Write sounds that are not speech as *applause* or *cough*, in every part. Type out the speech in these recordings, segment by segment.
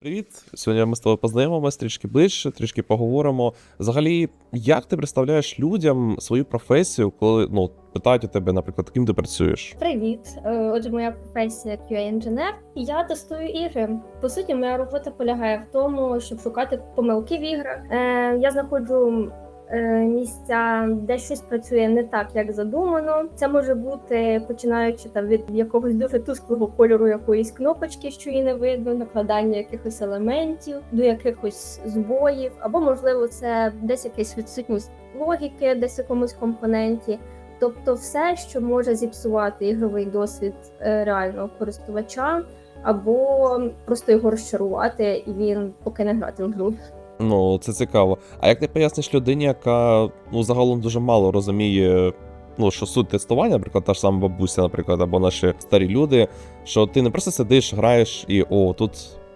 Привіт! Сьогодні ми з тобою познайомимося трішки ближче, трішки поговоримо. Взагалі, як ти представляєш людям свою професію, коли ну питають у тебе, наприклад, ким ти працюєш? Привіт. Е, Отже, моя професія QA-інженер. Я тестую ігри. По суті, моя робота полягає в тому, щоб шукати помилки в іграх. Е, я знаходжу місця, де щось працює не так, як задумано. Це може бути починаючи там від якогось дуже тусклого кольору якоїсь кнопочки, що її не видно, накладання якихось елементів, до якихось збоїв, або можливо, це десь якась відсутність логіки, десь в якомусь компоненті. Тобто, все, що може зіпсувати ігровий досвід е, реального користувача, або просто його розчарувати, і він покине грати в гру. Ну, це цікаво. А як ти поясниш людині, яка ну загалом дуже мало розуміє, ну що суть тестування, наприклад, та ж сама бабуся, наприклад, або наші старі люди, що ти не просто сидиш, граєш і о, тут.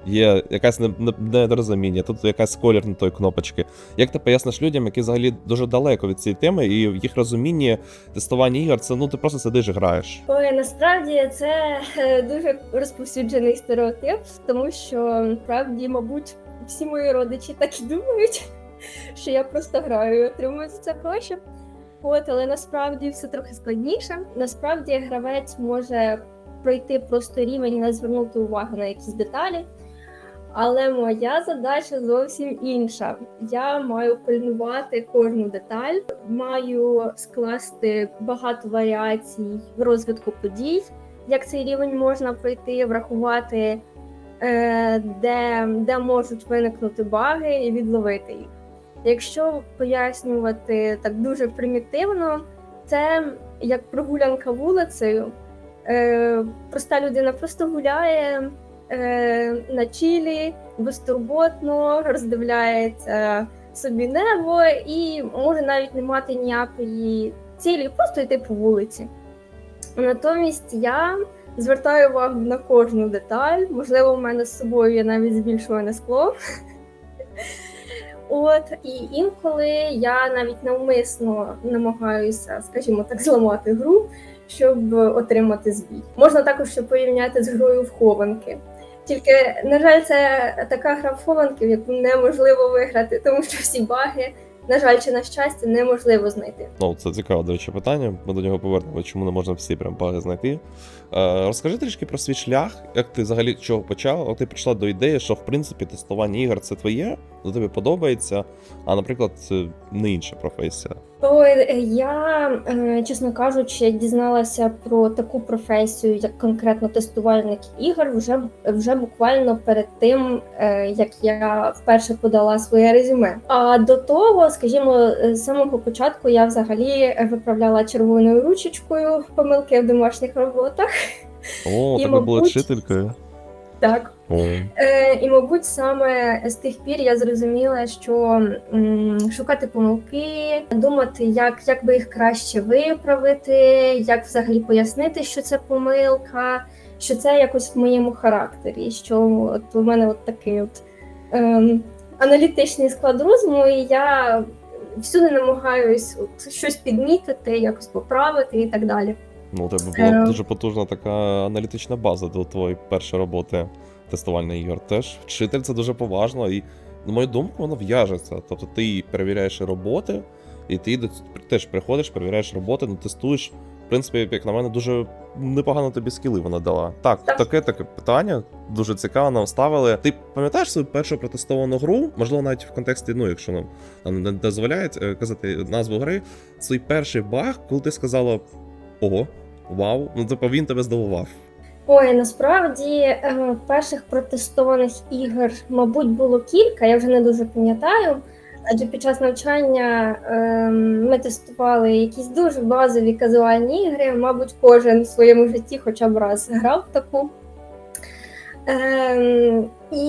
Є не- недорозуміння, тут якась колір на той кнопочки. Як ти поясниш людям, які взагалі дуже далеко від цієї теми, і в їх розумінні тестування ігор, це ну ти просто сидиш і граєш. Ой, насправді це е, дуже розповсюджений стереотип, тому що насправді, мабуть, всі мої родичі так і думають, *laughs* що я просто граю і отримую за це гроші. От, але насправді все трохи складніше. Насправді гравець може пройти просто рівень і не звернути увагу на якісь деталі. Але моя задача зовсім інша. Я маю пильнувати кожну деталь, маю скласти багато варіацій розвитку подій, як цей рівень можна пройти, врахувати, де, де можуть виникнути баги, і відловити їх. Якщо пояснювати так дуже примітивно, це як прогулянка вулицею. Е, проста людина просто гуляє е, на чілі, безтурботно, роздивляється собі небо і може навіть не мати ніякої цілі, просто йти по вулиці. Натомість я звертаю увагу на кожну деталь. Можливо, у мене з собою є навіть збільшуване скло. *laughs* От, і інколи я навіть навмисно намагаюся, скажімо так, зламати гру, щоб отримати збій. Можна також ще порівняти з грою в хованки. Тільки, на жаль, це така гра в хованки, в яку неможливо виграти, тому що всі баги, на жаль, чи на щастя, неможливо знайти. Ну, це цікаве, до речі, питання. Ми до нього повернемо, чому не можна всі прям баги знайти. Е, розкажи трішки про свій шлях, як ти взагалі чого почав? Ти прийшла до ідеї, що в принципі тестування ігор це твоє, до тобі подобається, а наприклад, це не інша професія. Ой, я, е, чесно кажучи, дізналася про таку професію, як конкретно тестувальник ігор, вже, вже буквально перед тим, е, як я вперше подала своє резюме. А до того, скажімо, з самого початку я взагалі виправляла червоною ручечкою помилки в домашніх роботах. О, І, тебе була вчителькою. Так. О. Е, і, мабуть, саме з тих пір я зрозуміла, що м, шукати помилки, думати, як, як би їх краще виправити, як взагалі пояснити, що це помилка, що це якось в моєму характері. Що от у мене от такий от ем, аналітичний склад розуму, і я всюди намагаюсь от щось підмітити, якось поправити і так далі. Ну, у тебе була Е. дуже потужна така аналітична база до твоєї першої роботи тестувальних ігор. Теж вчитель це дуже поважно, і, на мою думку, воно в'яжеться. Тобто ти перевіряєш роботи, і ти до- теж приходиш, перевіряєш роботи, ну тестуєш. В принципі, як на мене, дуже непогано тобі скіли вона дала. Так, Так. таке таке питання, дуже цікаво нам ставили. Ти пам'ятаєш свою першу протестовану гру? Можливо, навіть в контексті, ну, якщо нам нам не дозволяють е, казати назву гри, свій перший баг, коли ти сказала ого, вау, ну типу він тебе здивував. Ой, насправді е, перших протестованих ігор, мабуть, було кілька, я вже не дуже пам'ятаю. Адже під час навчання е, ми тестували якісь дуже базові казуальні ігри. Мабуть, кожен в своєму житті хоча б раз грав таку. Е, і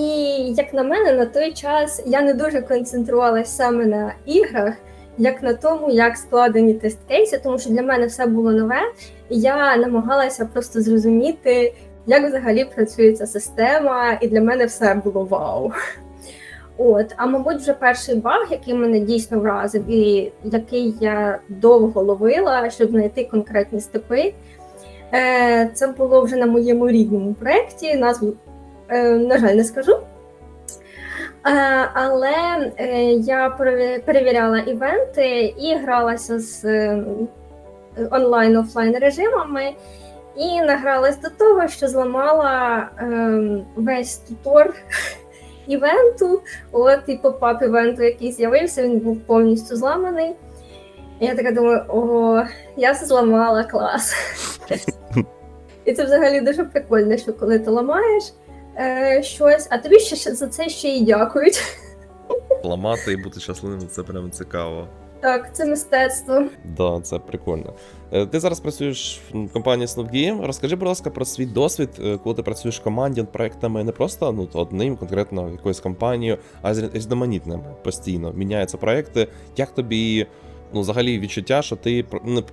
як на мене, на той час я не дуже концентрувалася саме на іграх, як на тому, як складені тест-кейси, тому що для мене все було нове. І я намагалася просто зрозуміти, як взагалі працює ця система, і для мене все було вау. От, а мабуть, вже перший баг, який мене дійсно вразив, і який я довго ловила, щоб знайти конкретні степи. Е, це було вже на моєму рідному проєкті. Назву, е, на жаль, не скажу. Е, але е, я переві- перевіряла івенти і гралася з е, онлайн-офлайн режимами. І награлась до того, що зламала весь тутор *laughs* івенту. От і поп-ап івенту, який з'явився, він був повністю зламаний. Я така думаю, ого, я все зламала клас. *laughs* І це взагалі дуже прикольно, що коли ти ламаєш е, щось, а тобі ще за це ще й дякують. Ламати і бути щасливим це прям цікаво. Так, це мистецтво. Да, це прикольно. Е, Ти зараз працюєш в компанії Snoop Game. Розкажи, будь ласка, про свій досвід, е, коли ти працюєш в команді над проектами не просто ну, одним, конкретно якоюсь компанією, а з різноманітними постійно. Міняються проекти. Як тобі ну, взагалі відчуття, що ти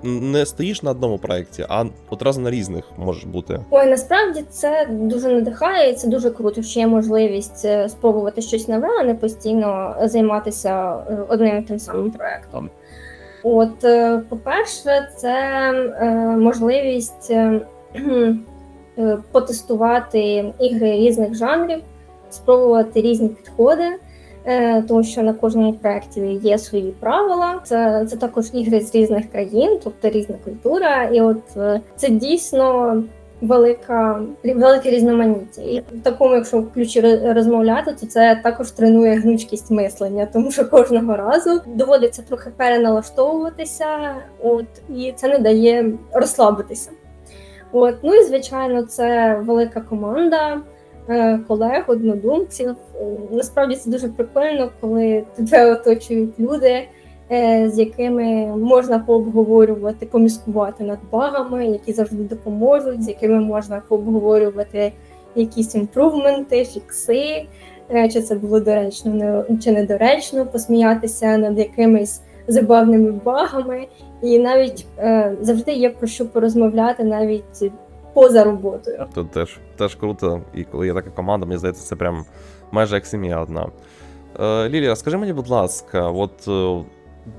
не, стоїш на одному проєкті, а одразу на різних можеш бути. Ой, насправді це дуже надихає, і це дуже круто, що є можливість е, спробувати щось нове, а не постійно займатися е, одним і тим самим проектом. От, е, по-перше, це можливість потестувати ігри різних жанрів, спробувати різні підходи. Е, тому що на кожному проєкті є свої правила. Це, це також ігри з різних країн, тобто різна культура. І от е, це дійсно велика, велике різноманіття. І в такому, якщо ключі розмовляти, то це також тренує гнучкість мислення, тому що кожного разу доводиться трохи переналаштовуватися, от і це не дає розслабитися. От, ну і звичайно, це велика команда колег, однодумців. Е, Насправді це дуже прикольно, коли тебе оточують люди, е, з якими можна пообговорювати, поміскувати над багами, які завжди допоможуть, з якими можна пообговорювати якісь імпрувменти, фікси, е, чи це було доречно чи недоречно, посміятися над якимись забавними багами. І навіть е, завжди є про що порозмовляти навіть поза роботою. Тут теж, теж круто, і коли є така команда, мені здається, це прям майже як сім'я одна. Е, Лілія, скажи мені, будь ласка, от е,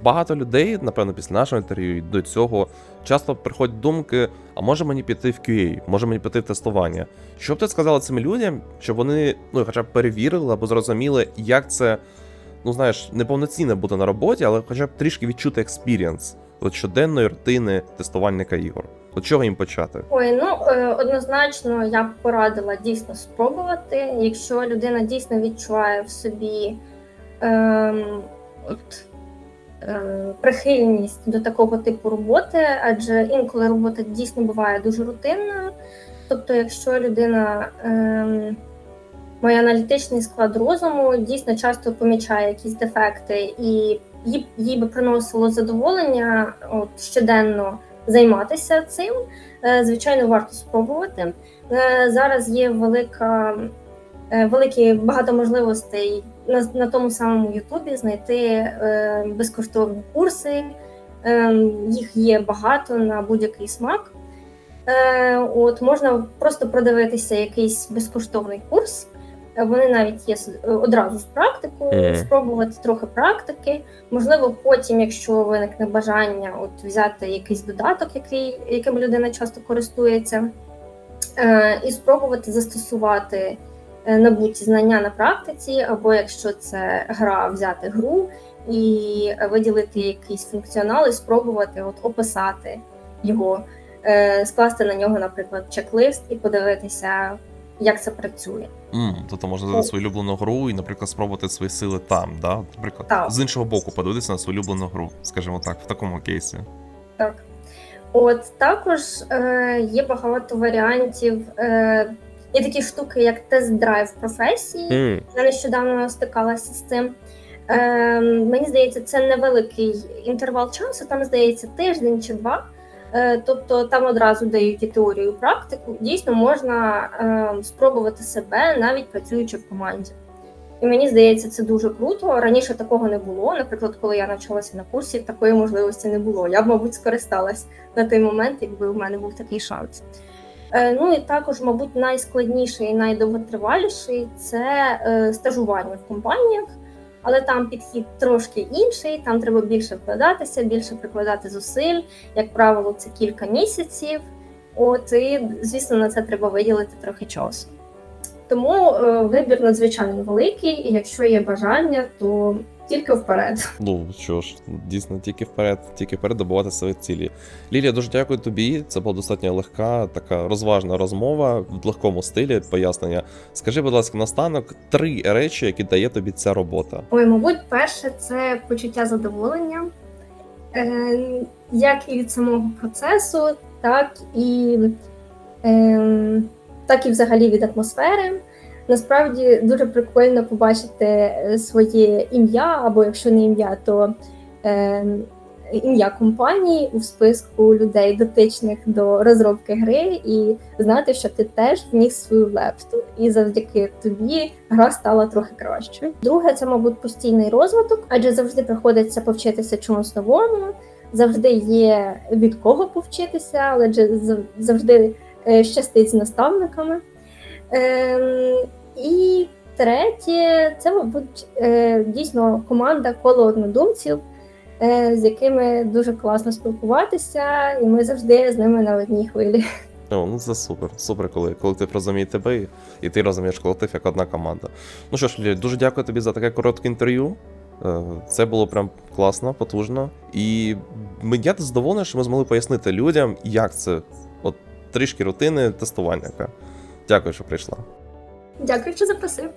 багато людей, напевно, після нашого інтерв'ю до цього часто приходять думки: а може мені піти в QA, може мені піти в тестування. Що б ти сказала цим людям, щоб вони ну, хоча б перевірили або зрозуміли, як це, ну знаєш, неповноцінно бути на роботі, але хоча б трішки відчути експірієнс щоденної рутини тестувальника ігор. От чого їм почати? Ой, ну е, однозначно я б порадила дійсно спробувати. Якщо людина дійсно відчуває в собі ем, от, ем, прихильність до такого типу роботи, адже інколи робота дійсно буває дуже рутинною. Тобто, якщо людина ем, має аналітичний склад розуму, дійсно часто помічає якісь дефекти, і їй, їй би приносило задоволення от, щоденно займатися цим. Е, Звичайно, варто спробувати. Е, Зараз є велика, е, великі багато можливостей на, на тому самому Ютубі знайти безкоштовні курси. Їх є багато на будь-який смак. От можна просто продивитися якийсь безкоштовний курс. Е, Вони навіть є одразу з практикою, Мгм. спробувати трохи практики. Можливо, потім, якщо виникне бажання, от взяти якийсь додаток, який, яким людина часто користується, е, і спробувати застосувати е, набуті знання на практиці, або якщо це гра, взяти гру і е, виділити якийсь функціонал, і спробувати от описати його, е, скласти на нього, наприклад, чек-лист і подивитися, як це працює. Mm, тобто можна взяти свою улюблену гру і, наприклад, спробувати свої сили там, да? Наприклад, Так. з іншого боку подивитися на свою улюблену гру, скажімо так, в такому кейсі. Так. От також е, є багато варіантів. Е, є такі штуки, як тест-драйв професії. Mm. Я нещодавно стикалася з цим. Е, мені здається, це невеликий інтервал часу, там здається тиждень чи два. Е, тобто там одразу дають і теорію, і практику. Дійсно можна е, спробувати себе навіть працюючи в команді. І мені здається, це дуже круто. Раніше такого не було. Наприклад, коли я навчалася на курсі, такої можливості не було. Я б, мабуть, скористалась на той момент, якби у мене був такий шанс. Е, Ну і також, мабуть, найскладніший і найдовготриваліший це стажування в компаніях, але там підхід трошки інший. Там треба більше вкладатися, більше прикладати зусиль. Як правило, це кілька місяців. От і звісно, на це треба виділити трохи часу. Тому е, вибір надзвичайно великий, і якщо є бажання, то тільки вперед. Ну що ж, дійсно, тільки вперед, тільки вперед добувати свої цілі. Лілія, дуже дякую тобі. Це була достатньо легка, така розважна розмова в легкому стилі пояснення. Скажи, будь ласка, настанок три речі, які дає тобі ця робота. Ой, мабуть, перше це почуття задоволення, е, як і від самого процесу, так і, е, так і взагалі від атмосфери. Насправді дуже прикольно побачити е, своє ім'я, або якщо не ім'я, то е, ім'я компанії у списку людей, дотичних до розробки гри, і знати, що ти теж вніс свою лепту, і завдяки тобі гра стала трохи кращою. Друге, це, мабуть, постійний розвиток, адже завжди приходиться повчитися чомусь новому, завжди є від кого повчитися, але завжди е, щастить з наставниками. Ем, і третє, це, мабуть, е, дійсно команда коло однодумців, е, з якими дуже класно спілкуватися, і ми завжди з ними на одній хвилі. О, ну це супер. Супер, коли колектив розуміє тебе, і- ти розумієш колектив як одна команда. Ну що ж, Лілія, дуже дякую тобі за таке коротке інтерв'ю. Е, Це було прям класно, потужно. І я задоволений, що ми змогли пояснити людям, як це от трішки рутини тестування. Дякую, що прийшла. Дякую, що запросив.